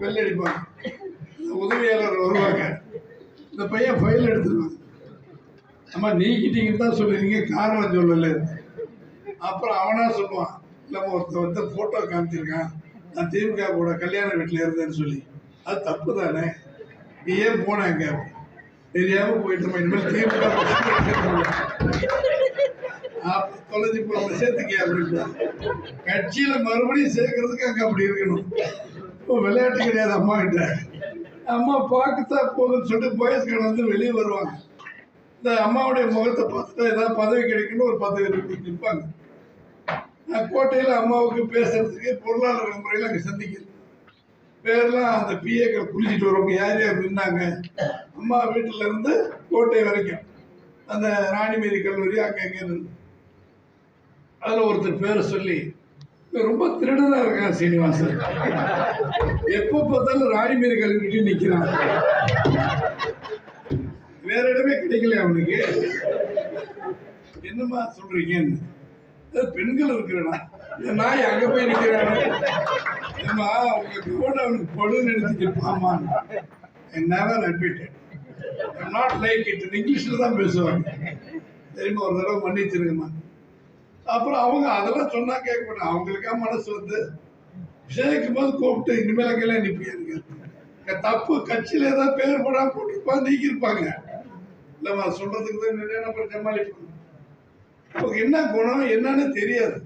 Bell அடிப்பாங்க உதவியாளர் வருவாங்க. இந்த பையன் ஃபைல் எடுத்துருவாங்க அம்மா நீக்கிட்டீங்கன்னு தான் சொல்லிருக்கீங்க காரணம் சொல்லலை. அப்புறம் அவனா சொல்லுவான். இல்லைம்மா ஒருத்தன் வந்து ஃபோட்டோ காமிச்சிருக்கான். நான் திமுக கூட கல்யாண வீட்டில் இருந்தேன்னு சொல்லி. அது தப்பு தானே? நீ ஏன் போன அங்கே தெரியாம போயிட்டோமா. இனிமேல் திமுக அப்ப தொலைஞ்சு போன சேர்த்துக்க அப்படின்னா. கட்சியில் மறுபடியும் சேர்க்கறதுக்கு அங்கே அப்படி இருக்கணும். விளையாட்டு கிடையாது அம்மா கிட்ட. அம்மா பார்க்கத்தா போகுதுன்னு சொல்லிட்டு போயஸ்காரன் வந்து வெளியே வருவாங்க. இந்த அம்மாவுடைய முகத்தை பார்த்துட்டு ஏதாவது பதவி கிடைக்கணும் ஒரு பதவி நிற்பாங்க. நான் கோட்டையில் அம்மாவுக்கு பேசுறதுக்கு பொருளாதார முறையில் அங்கே சந்திக்கிறது பேர்லாம் அந்த பிஏக்கள் குளிச்சுட்டு வருவாங்க யார் யார் நின்னாங்க. அம்மா வீட்டில் இருந்து கோட்டை வரைக்கும். அந்த ராணிமேரி கல்லூரி அங்கே அங்கே இருந்து. அதில் ஒருத்தர் பேரை சொல்லி ரொம்ப திருடனா இருக்கான் சீனிவாசன். எப்போ பார்த்தாலும் ராணிமேரி கழுவிட்டு நிற்கிறான் வேற இடமே கிடைக்கல அவனுக்கு? என்னம்மா சொல்றீங்கன்னு பெண்கள் இருக்கிறனா? இந்த நாய் அங்க போய் நிக்கிறான். ஏம்மா உங்க கவுன் அவனுக்கு பொழுது நினைச்சுக்கிட்டாமான்னு never repeated I'm not like it. இங்கிலீஷ்ல தான் பேசுவாங்க. தெரியுமா ஒரு தடவை மன்னிச்சிருங்கம்மா. அப்புறம் அவங்க அதெல்லாம் சொன்னா கேட்க மாட்டாங்க. அவங்களுக்கா மனசு வந்து சேர்க்கும் போது கூப்பிட்டு இனிமேல் அங்கெல்லாம் நிற்பியாருங்க தப்பு கட்சியில ஏதாவது பேர் போடாம போட்டுருப்பா நீக்கியிருப்பாங்க. இல்லைம்மா சொல்றதுக்கு தான் என்ன அப்புறம் சமாளிப்பாங்க அவங்க என்ன குணம் என்னன்னு தெரியாது.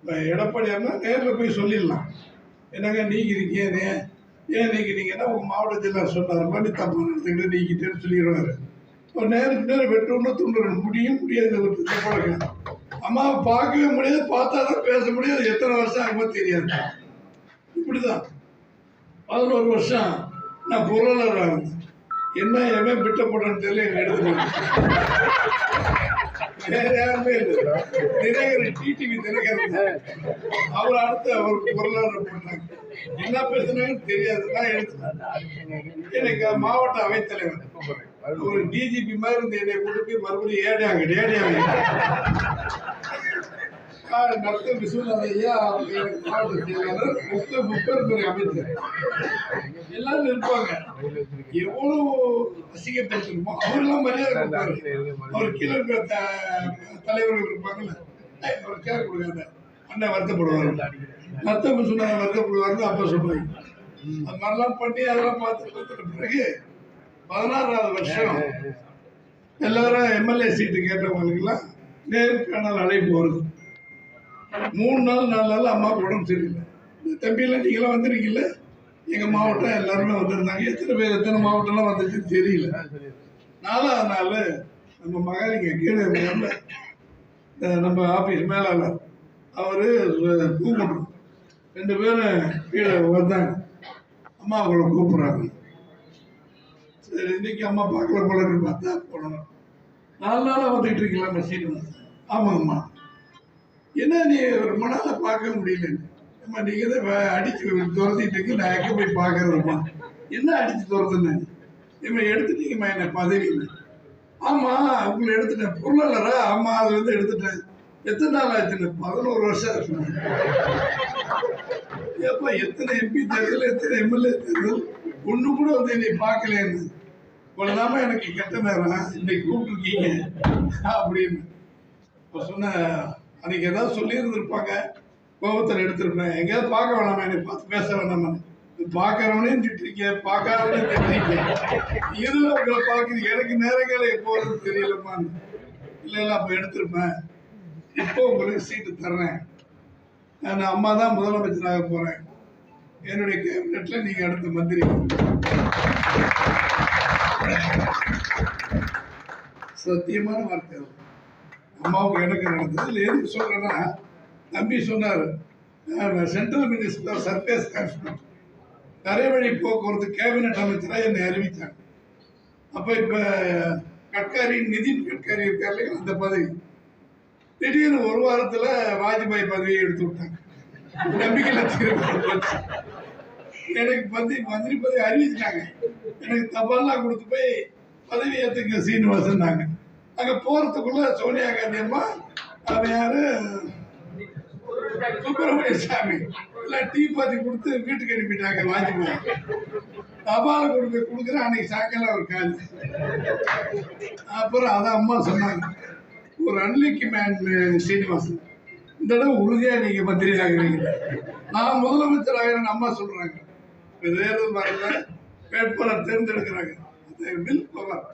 இப்போ எடப்பாடியார்னா நேரில் போய் சொல்லிடலாம். என்னங்க நீக்கிறீங்க ஏன்? ஏன் நீக்கிறீங்கன்னா உங்கள் மாவட்ட ஜில்லா சொன்னார் மாதிரி தப்பு நடத்துக்கிட்டு நீக்கிட்டேன்னு சொல்லிடுவாரு. நேருக்கு நேரம் வெட்டணும்னு துண்டுறணும் முடியும் முடியாது ஒரு போடுங்க அம்மாவை பார்க்கவே முடியாது பார்த்தா தான் பேச முடியாது. எத்தனை வருஷம் ஆகும்போது தெரியாது. இப்படிதான். பதினோரு வருஷம் நான் பொருளாளராக இருந்தேன். என்ன எவன் பிட்ட போட்டேன்னு தெரியல எங்க எடுத்துட்டு வேற யாருமே இல்லை. தினகரன் டிடிவி தினகரன். அவர் அடுத்து அவர் பொருளாதாரம் போட்டாங்க. என்ன பேசுனாங்கன்னு தெரியாது. நான் எடுத்தேன் எனக்கு மாவட்ட அவைத்தலைவர். ஒரு டிஜிபி மாதிரி இருந்து என்னை கொண்டு போய் மறுபடியும் ஏடியாங்க ஏடியாங்க நடத்த விஸ்வநாத ஐயா எனக்கு மாவட்ட செயலாளர் முப்பது முப்பது பேர் அமைச்சர். எல்லாரும் இருப்பாங்க. எவ்வளவு அசிங்கப்படுத்தணுமோ அவரெல்லாம் மரியாதை கொடுப்பாரு. அவர் கீழே இருக்கிற த- தலைவர்கள் இருப்பாங்கல்ல. ஏய், அவர் சேர் கொடுக்காத. அண்ணன் வருத்தப்படுவார். மத்தவங்க சொன்னாங்க வருத்தப்படுவாருன்னு அப்பா சொல்லுவாங்க அது மாதிரிலாம் பண்ணி அதெல்லாம் பார்த்து பார்த்துட்ட பிறகு பதினாறாவது வருஷம் எல்லாரும் எம்எல்ஏ சீட்டு கேட்டவங்களுக்கெல்லாம் நேர்காணல் அழைப்பு வருது. மூணு நாள் நாலு நாள் அம்மாவுக்கு உடம்பு சரியில்லை. தம்பியெல்லாம் நீங்களாம் வந்திருக்கீங்கள எங்கள் மாவட்டம் எல்லாருமே வந்திருந்தாங்க. எத்தனை பேர் எத்தனை மாவட்டம்லாம் வந்துருச்சு தெரியல. நாலாவது நாள் நம்ம மகள் இங்கே கீழே இருக்காமல் நம்ம ஆஃபீஸ் மேலாளர் அவர் கூப்பிடுறோம் ரெண்டு பேரும் கீழே வந்தாங்க. அம்மா அவங்கள கூப்பிட்றாங்க. சரி இன்னைக்கு அம்மா பார்க்கல போலன்னு பார்த்தா போனோம் நாலு நாளாக வந்துக்கிட்டு இருக்கீங்களா மெஷின் ஆமாங்கம்மா. என்ன நீ ரொம்ப நாளாக பார்க்க முடியல? அம்மா நீங்கள் தான் அடிச்சு துரத்திட்டு நான் எங்கே போய் பார்க்கறதும்மா என்ன அடிச்சு துரத்துனேன் இவன் எடுத்துட்டீங்கம்மா என்ன பதவியில். ஆமாம் உங்களை எடுத்துட்டேன். பொருளாளரா? ஆமாம் அது வந்து எடுத்துட்டேன். எத்தனை நாள் ஆச்சுன்னு பதினோரு வருஷம் ஆச்சு ஏப்பா எத்தனை எம்பி தேர்தல் எத்தனை எம்எல்ஏ தேர்தல் ஒண்ணு கூட வந்து என்னை பார்க்கலன்னு இவ்வளவுதாம்மா எனக்கு கெட்ட நேரம்? இன்னைக்கு கூப்பிட்டுருக்கீங்க? அப்படின்னு. இப்போ சொன்ன அன்னைக்கு ஏதாவது சொல்லியிருந்திருப்பாங்க. கோபத்தில் எடுத்திருப்பேன். எங்கேயாவது பார்க்க வேணாமா? என்னை பார்த்து பேச வேணாமா பார்க்கறவனையும் திட்டுறீங்க பார்க்காதவனையும் திட்டுறீங்க. இதில் உங்களை பார்க்குது எனக்கு நேரங்களை எப்போ வருது தெரியலம்மான்னு. இல்லை இல்லை அப்போ எடுத்திருப்பேன். இப்போ உங்களுக்கு சீட்டு தர்றேன். நான் அம்மா தான் முதலமைச்சராக போகிறேன் என்னுடைய கேபினெட்டில் நீங்கள் அடுத்த மந்திரி. சத்தியமான வார்த்தை அம்மாவுக்கு எனக்கு நடந்தது. இல்லை எதுக்கு சொல்கிறேன்னா தம்பி சொன்னார் சென்ட்ரல் மினிஸ்டர் சர்ஃபேஸ் டிரான்ஸ்போர்ட் தரைவழி போக்குவரத்து கேபினெட் அமைச்சராக என்னை அறிவித்தாங்க அப்போ இப்போ கட்காரி நிதின் கட்காரி இருக்கார் அந்த பதவி. திடீர்னு ஒரு வாரத்தில் வாஜ்பாய் பதவியை எடுத்து விட்டாங்க. நம்பிக்கையில் போச்சு. எனக்கு பதவி மந்திரி பதவி அறிவிச்சிட்டாங்க. எனக்கு தபால்லாம் கொடுத்து போய் பதவி ஏற்றுங்க சீனிவாசன்னாங்க. அங்கே போகிறதுக்குள்ள சோனியா காந்தி அம்மா அவன் யாரு? சுப்பிரமணிய சாமி. எல்லாம் டீ பாத்தி கொடுத்து வீட்டுக்கு அனுப்பிட்டாங்க வாஜ்பாய் தபால கொடுக்க கொடுக்குற கொடுக்குறேன் அன்னைக்கு சாயங்காலம் ஒரு கால். அப்புறம் அதை அம்மா சொன்னாங்க ஒரு அன்லிக்கு மேன் சீனிவாசன். இந்த தடவை உறுதியாக நீங்கள் மந்திரி ஆகிறீங்க நான் முதலமைச்சர் ஆகிறேன்னு அம்மா சொல்கிறாங்க வேறு வரல. வேட்பாளர் தேர்ந்தெடுக்கிறாங்க. Will power.